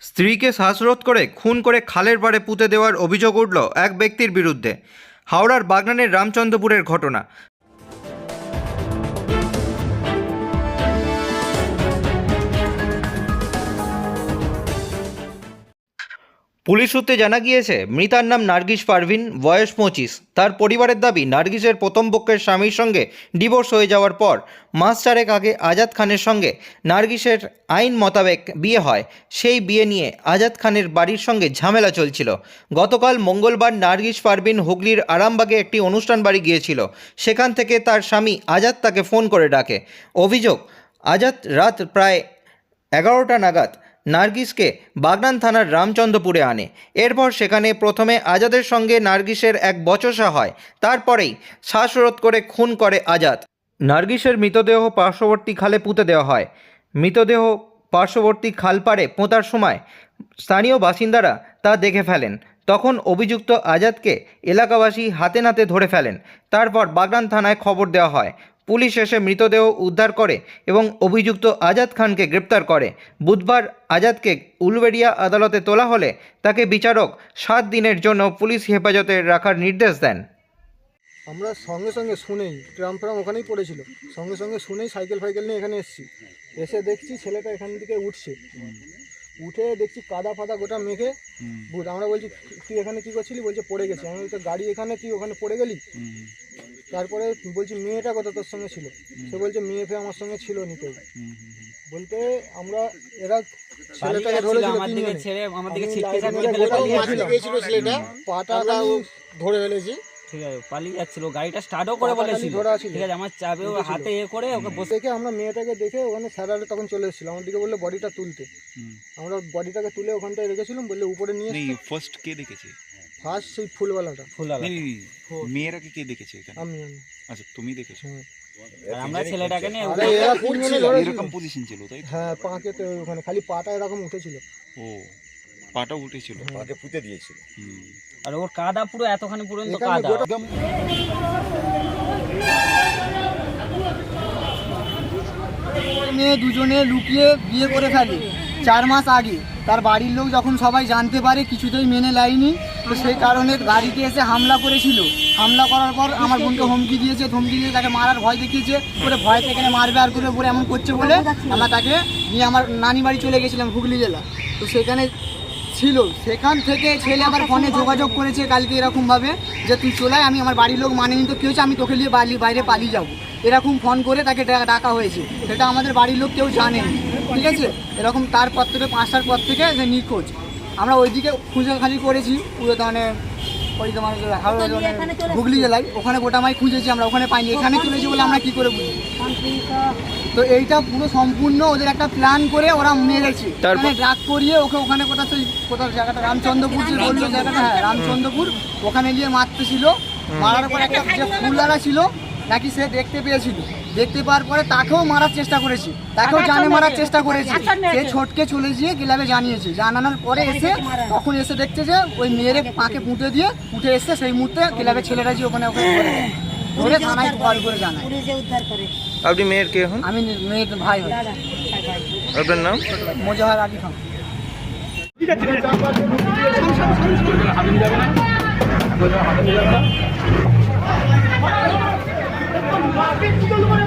স্ত্রীকে শ্বাসরোধ করে, খুন করে খালের পাড়ে পুঁতে দেওয়ার অভিযোগ উঠল এক ব্যক্তির বিরুদ্ধে। হাওড়ার বাগনানের রামচন্দ্রপুরের ঘটনা। পুলিশ সূত্রে জানা গিয়েছে, মৃতার নাম নার্গিস পারভিন, বয়স পঁচিশ। তার পরিবারের দাবি, নার্গিসের প্রথম পক্ষের স্বামীর সঙ্গে ডিভোর্স হয়ে যাওয়ার পর মাস চারেক আগে আজাদ খানের সঙ্গে নার্গিসের আইন মোতাবেক বিয়ে হয়। সেই বিয়ে নিয়ে আজাদ খানের বাড়ির সঙ্গে ঝামেলা চলছিল। গতকাল মঙ্গলবার নার্গিস পারভিন হুগলির আরামবাগে একটি অনুষ্ঠান বাড়ি গিয়েছিল। সেখান থেকে তার স্বামী আজাদ তাকে ফোন করে ডাকে। অভিযোগ, আজাদ রাত প্রায় এগারোটা নাগাদ নার্গিসকে বাগনান থানার রামচন্দ্রপুরে আনে। এরপর সেখানে প্রথমে আজাদের সঙ্গে নার্গিসের এক বচসা হয়। তারপরেই শ্বাসরোধ করে খুন করে আজাদ। নার্গিসের মৃতদেহ পার্শ্ববর্তী খালে পুঁতে দেওয়া হয়। মৃতদেহ পার্শ্ববর্তী খালপাড়ে পোঁতার সময় স্থানীয় বাসিন্দারা তা দেখে ফেলেন। তখন অভিযুক্ত আজাদকে এলাকাবাসী হাতে নাতে ধরে ফেলেন। তারপর বাগনান থানায় খবর দেওয়া হয়। পুলিশ এসে মৃতদেহ উদ্ধার করে এবং অভিযুক্ত আজাদ খানকে গ্রেপ্তার করে। বুধবার আজাদকে উলবেড়িয়া আদালতে তোলা হলে তাকে বিচারক সাত দিনের জন্য পুলিশ হেফাজতে রাখার নির্দেশ দেন। আমরা সঙ্গে সঙ্গে শুনেই ট্রাম ফ্রাম ওখানেই পড়েছিল সঙ্গে সঙ্গে শুনেই সাইকেল ফাইকেল নিয়ে এখানে এসেছি। এসে দেখছি ছেলেটা এখান থেকে উঠছে। উঠে দেখছি কাদা ফাদা গোটা মেঘে আমরা বলছি তুই এখানে কি করছিলি? বলছে পড়ে গেছি। আমি বলছি গাড়ি এখানে তুই ওখানে পড়ে গেলি? তারপরে বলছি মেয়েটা কত তোর সঙ্গে ছিল? সে বলছে মেয়ে ফে আমার সঙ্গে ছিল নি কেউ বলতে আমরা এরা ছেলেটাকে ধরেছিল তিনজনে। পাটা ধরে ফেলেছি। ঠিক আছে পালিয়ে যাচ্ছিল। গাড়িটা স্টার্টও করে পাটা বলেছিল। ধরা ঠিক আছে আমার চাবি হাতে এ করে ওকে বসে দেখে আমরা মেয়েটাকে দেখে ওখানে স্যারারে তখন চলে এসেছিলাম আমার দিকে বলল বডিটা তুলতে। আমরা বডিটাকে তুলে ওখানটায় রেখেছিলাম বললে উপরে নিয়ে ফার্স্ট কে দেখেছে? ফার্স্ট সেই ফুলওয়ালাটা। ফুল নেই নেই, নেই, কে দেখেছে এখানে? আমি আমি আচ্ছা তুমি দেখেছ? হ্যাঁ। আমরা ছেলেটাকে নিয়ে এরকম পজিশন ছিল তাই হ্যাঁ পাঁকে তো ওখানে খালি পাটা এরকম উঠেছিল। ও পাটা উঠেছিল? আগে পুঁতে দিয়েছিল। আর ওর কাদা পুরো এতখানি পর্যন্ত কাদা। একদম। মেয়ে দুজনে লুকিয়ে বিয়ে করে ফেলে। চার মাস আগে। তার বাড়ির লোক যখন সবাই জানতে পারে কিছুতেই মেনে লাইনি তো সেই কারণে গাড়িতে এসে হামলা করেছিল। হামলা করার পর আমার বোনকে হুমকি দিয়েছে ধমকি দিয়ে তাকে মারার ভয় দেখিয়েছে করে ভয় থেকে মারবে আর করে বলে এমন করছে বলে আমরা তাকে নিয়ে আমার নানি বাড়ি চলে গেছিলাম হুগলি জেলা। তো সেখানে ছিল। সেখান থেকে ছেলে আবার ফোনে যোগাযোগ করেছে কালকে এরকমভাবে যে, তুই চলাই আমি আমার বাড়ির লোক মানেনি তো কী হচ্ছে আমি তোকে নিয়ে বাড়ি, বাইরে পালিয়ে যাব। এরকম ফোন করে তাকে ডাকা হয়েছে। সেটা আমাদের বাড়ির লোক কেউ জানেনি। ঠিক আছে? এরকম তারপর থেকে, পাঁচটার পর থেকে যে নিখোঁজ। আমরা ওইদিকে খুঁজে খালি করেছি পুরো মানে ওই তোমার হুগলি জেলায় ওখানে গোটা মাই খুঁজেছি আমরা ওখানে পাইনি। এখানে চলেছি বলে আমরা কি করে বুঝি? তো এইটা পুরো সম্পূর্ণ ওদের একটা প্ল্যান করে ওরা মেরেছে তারপর- মানে ড্রাগ করিয়ে ওকে ওখানে কোথাও সেই কোথাও জায়গাটা রামচন্দ্রপুর যে বলল জায়গাটা হ্যাঁ রামচন্দ্রপুর ওখানে গিয়ে মারতেছিল। মারার পর একটা যে ফুলওয়ালা ছিল নাকি সে দেখতে পেয়েছিল? দেখতে পাওয়ার পরে তাকেও মারার চেষ্টা করেছি। তাকেও জানে মারার চেষ্টা করেছি। সে ছোটকে চলে গিয়ে ক্লাবে জানিয়েছে। জানানোর পরে এসে তখন এসে দেখছে যে ওই মেয়েরে পাকে পুঁতে দিয়ে উঠে এসছে সেই মুহূর্তে ক্লাবের ছেলেরা যে ওখানে ওখানে ধরে থানায় কল করে। জানায়। আপনি মেয়ের কে হন আমি মেয়ের ভাই হই। আপনার নাম? মোজাহার আলী খান। মার্কেট করে